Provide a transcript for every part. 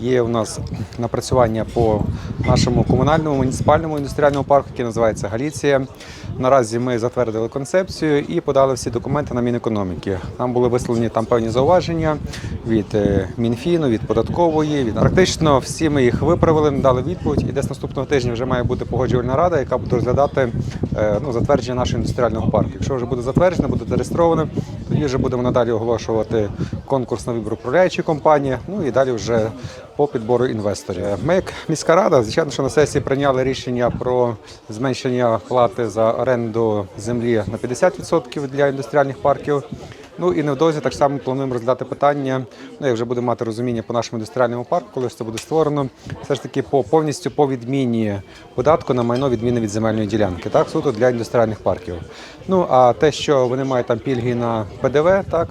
є у нас напрацювання по нашому комунальному муніципальному індустріальному парку, який називається Галіція. Наразі ми затвердили концепцію і подали всі документи на Мінекономіки. Нам були висловлені там певні зауваження від е, Мінфіну, від податкової. Від практично всі ми їх виправили, дали відповідь. І десь наступного тижня вже має бути погоджувальна рада, яка буде розглядати е, ну, затвердження нашого індустріального парку. Якщо вже буде затверджено, буде зареєстровано, тоді вже будемо надалі оголошувати конкурс на вибір управляючої компанії. Ну і далі вже по підбору інвесторів. Ми, як міська рада, звичайно, що на сесії прийняли рішення про зменшення плати за оренду землі на 50% для індустріальних парків. Ну і невдовзі так само плануємо розглядати питання. Ну, як вже будемо мати розуміння по нашому індустріальному парку, коли це буде створено, все ж таки по повністю по відміні податку на майно відміни від земельної ділянки, так суто для індустріальних парків. Ну а те, що вони мають там пільги на ПДВ, так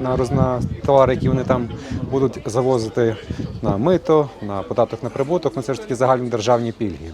на роз- на товари, які вони там будуть завозити на мито, на податок на прибуток, ну це ж таки загальні державні пільги.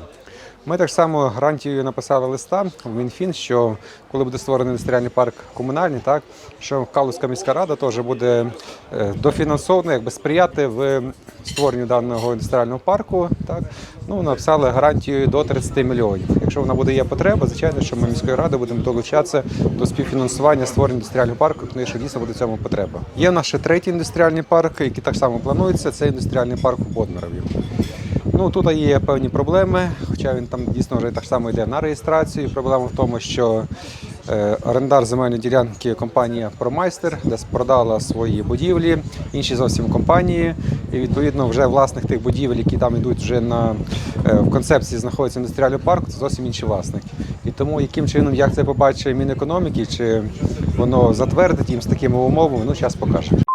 Ми так само гарантією написали листа в Мінфін, що коли буде створений індустріальний парк комунальний, так що Калузька міська рада теж буде е, дофінансовано, якби сприяти в створенню даного індустріального парку. Так ну написали гарантію до 30 мільйонів. Якщо вона буде є потреба, звичайно, що ми міською радою будемо долучатися до співфінансування створення індустріального парку, тому що дійсно буде цьому потреба. Є наш третій індустріальний парк, який так само планується. Це індустріальний парк у Бодмирові. Ну тут є певні проблеми, хоча він там дійсно вже так само йде на реєстрацію. Проблема в тому, що е, орендар земельної ділянки компанія Промайстер десь продала свої будівлі, інші зовсім компанії. І відповідно вже власник тих будівель, які там йдуть вже на е, в концепції знаходиться індустріальний парк, це зовсім інший власник. І тому яким чином як це побачить Мінекономіки, чи воно затвердить їм з такими умовами, ну зараз покаже.